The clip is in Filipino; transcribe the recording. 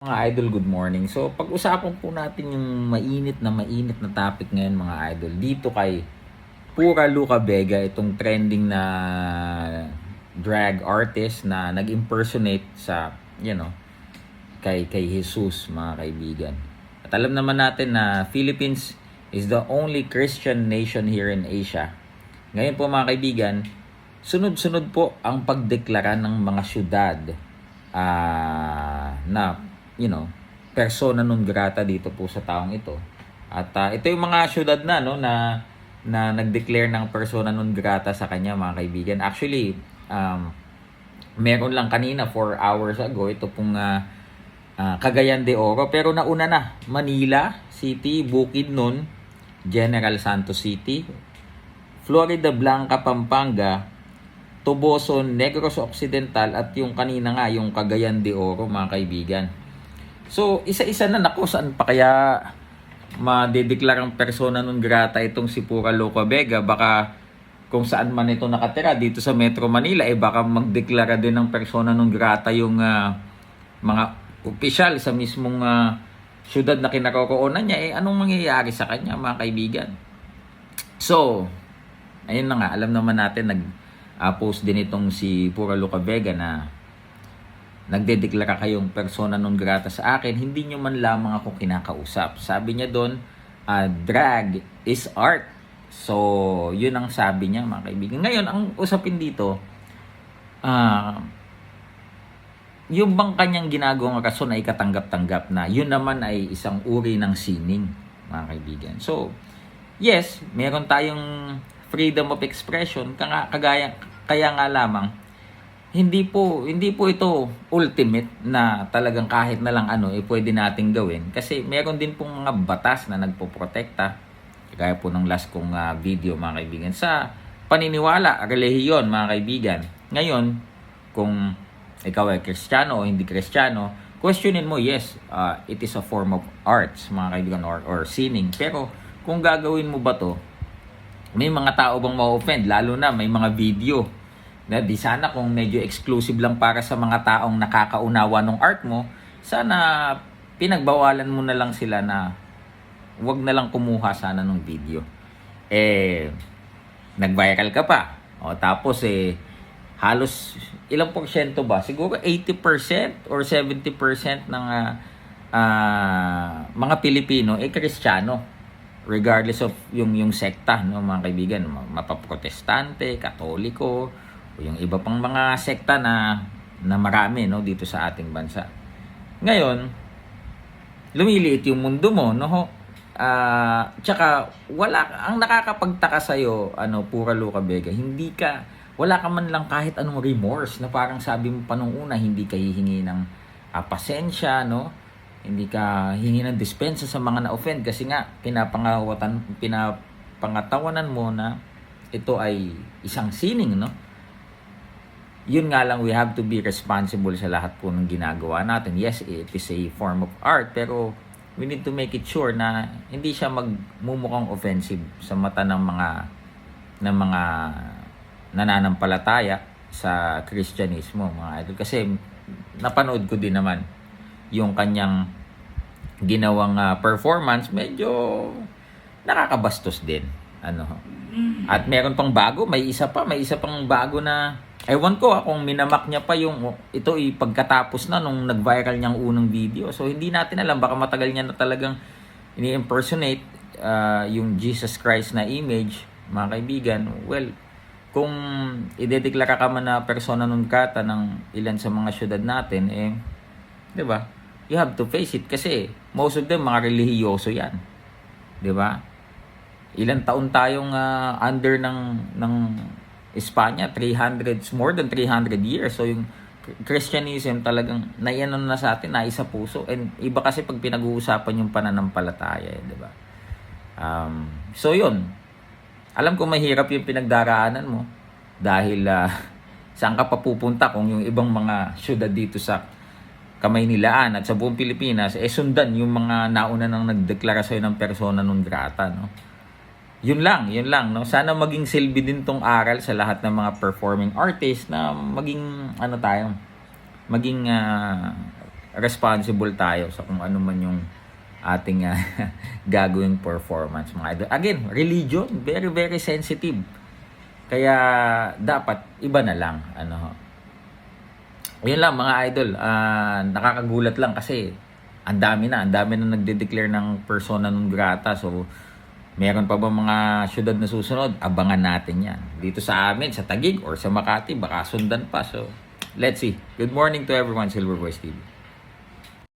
Mga idol, good morning. So, pag-usapan po natin yung mainit na mainit na topic ngayon mga idol. Dito kay Pura Luca Vega, itong trending na drag artist na nag-impersonate sa, you know, kay, kay Jesus, mga kaibigan. At alam naman natin na Philippines is the only Christian nation here in Asia. Ngayon po mga kaibigan, sunod-sunod po ang pagdeklara ng mga syudad ah, na you know, persona non grata dito po sa taong ito. At ah, ito yung mga syudad na no na na nag-declare ng persona non grata sa kanya mga kaibigan. Actually, um, meron lang kanina 4 hours ago ito pong ah, ah, Cagayan de Oro pero nauna na Manila City, Bukidnon, General Santos City, Florida Blanca, Pampanga, Tuboson, Negros Occidental at yung kanina nga yung Cagayan de Oro mga kaibigan. So, isa-isa na nako saan pa kaya madedeklarang persona non grata itong si Pura Loco Vega? Baka kung saan man ito nakatira dito sa Metro Manila eh baka magdeklara din ng persona non grata yung ah, mga opisyal sa mismong ah, syudad na kinaroroonan niya. Eh anong mangyayari sa kanya mga kaibigan? So ayun na nga alam naman natin nag ah, post din itong si Pura Luca Vega na nagdedeklara kayong persona non grata sa akin, hindi nyo man lamang ako kinakausap. Sabi niya doon, ah, drag is art. So, yun ang sabi niya mga kaibigan. Ngayon, ang usapin dito, ah, yung bang kanyang ginagawang rason ay katanggap-tanggap na yun naman ay isang uri ng sining, mga kaibigan. So, yes, meron tayong freedom of expression, kaya, kaya nga lamang, hindi po hindi po ito ultimate na talagang kahit na lang ano eh pwede nating gawin. Kasi meron din pong mga batas na nagpoprotekta. Kaya po ng last kong ah, video mga kaibigan. Sa paniniwala relihiyon mga kaibigan. Ngayon kung ikaw ay kristyano o hindi kristyano questionin mo yes ah, it is a form of arts mga kaibigan or, or sinning pero kung gagawin mo ba to may mga tao bang ma-offend? Lalo na may mga video na di sana kung medyo exclusive lang para sa mga taong nakakaunawa ng art mo, sana pinagbawalan mo na lang sila na wag na lang kumuha sana ng video. Eh, nag-viral ka pa. O, tapos eh, halos ilang porsyento ba? Siguro 80% or 70% ng ah, ah, mga Pilipino eh Kristiyano regardless of yung yung sekta no mga kaibigan mapaprotestante katoliko yung iba pang mga sekta na na marami no dito sa ating bansa. Ngayon, lumiliit yung mundo mo, no? Ah, tsaka wala ang nakakapagtaka sa iyo, ano, pura Luca Vega, hindi ka wala ka man lang kahit anong remorse na parang sabi mo pa nung una hindi ka hihingi ng ah, pasensya, no? Hindi ka hingi ng dispensa sa mga na-offend kasi nga pinapangawatan pinapangatawanan mo na ito ay isang sining, no? Yun nga lang we have to be responsible sa lahat po ng ginagawa natin. Yes, it is a form of art pero we need to make it sure na hindi siya magmumukhang offensive sa mata ng mga ng mga nananampalataya sa Kristyanismo mga idol kasi napanood ko din naman yung kanyang ginawang ah, performance medyo nakakabastos din ano ho. at meron pang bago may isa pa may isa pang bago na ewan ko ah, kung minamak niya pa yung ito ay pagkatapos na nung nag-viral niyang unang video. So hindi natin alam. Baka matagal niya na talagang ini-impersonate ah, yung Jesus Christ na image mga kaibigan. Well kung idedeklara ka man na persona non grata ng ilan sa mga syudad natin eh 'di ba? You have to face it. Kasi most of them mga relihiyoso yan. 'di ba? Ilang taon tayong ah, under ng ng Espanya 300 more than 300 years. So yung Christianism talagang naiano na sa atin na isa puso. And iba kasi pag pinag-uusapan yung pananampalataya eh, 'di ba? Um, so yun. Alam ko mahirap yung pinagdaraanan mo dahil ah, saan ka papupunta kung yung ibang mga syudad dito sa Kamaynilaan at sa buong Pilipinas eh sundan yung mga nauna nang nagdeklara sa'yo ng persona non grata no yun lang, yun lang. No? Sana maging silbi din tong aral sa lahat ng mga performing artists na maging, ano tayo, maging, ah, responsible tayo sa kung ano man yung ating ah, gagawing performance mga idol. Again, religion, very very sensitive. Kaya dapat iba na lang ano. Yun lang mga idol, Ah, nakakagulat lang kasi ang dami na, ang dami na nagde-declare ng persona non grata. So meron pa ba mga syudad na susunod? Abangan natin 'yan. Dito sa amin, sa Taguig or sa Makati, baka sundan pa. So let's see. Good morning to everyone, Silver Voice TV.